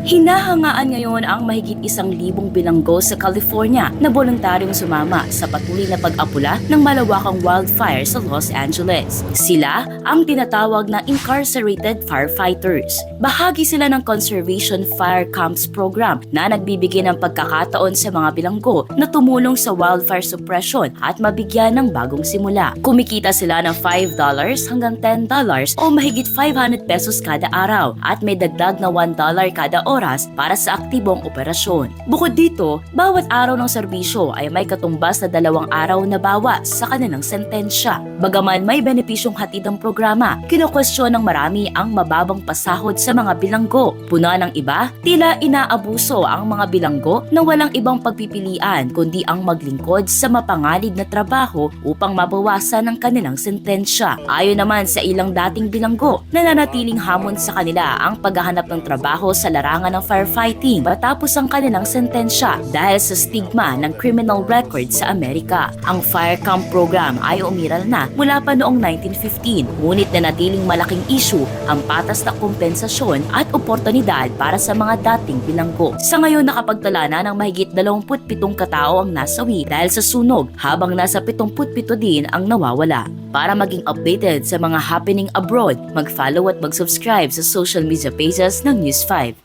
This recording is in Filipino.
Hinahangaan ngayon ang mahigit isang libong bilanggo sa California na voluntaryong sumama sa patuloy na pag-apula ng malawakang wildfire sa Los Angeles. Sila ang tinatawag na incarcerated firefighters. Bahagi sila ng Conservation Fire Camps Program na nagbibigay ng pagkakataon sa mga bilanggo na tumulong sa wildfire suppression at mabigyan ng bagong simula. Kumikita sila ng $5 hanggang $10 o mahigit 500 pesos kada araw at may dagdag na $1 kada oras para sa aktibong operasyon. Bukod dito, bawat araw ng serbisyo ay may katumbas na dalawang araw na bawas sa kanilang sentensya. Bagaman may benepisyong hatid ang programa, kinukwestiyon ng marami ang mababang pasahod sa mga bilanggo. Puna ng iba, tila inaabuso ang mga bilanggo na walang ibang pagpipilian kundi ang maglingkod sa mapanganib na trabaho upang mabawasan ang kanilang sentensya. Ayon naman sa ilang dating bilanggo, nananatiling hamon sa kanila ang paghahanap ng trabaho sa larangan ng firefighting matapos ang kanilang sentensya dahil sa stigma ng criminal record sa Amerika. Ang Fire Camp program ay umiral na mula pa noong 1915 ngunit nanatiling malaking issue ang patas na kompensasyon at oportunidad para sa mga dating bilanggo. Sa ngayon nakapagtala na ng mahigit 27 katao ang nasawi dahil sa sunog habang nasa 77 din ang nawawala. Para maging updated sa mga happening abroad, mag-follow at mag-subscribe sa social media pages ng News 5.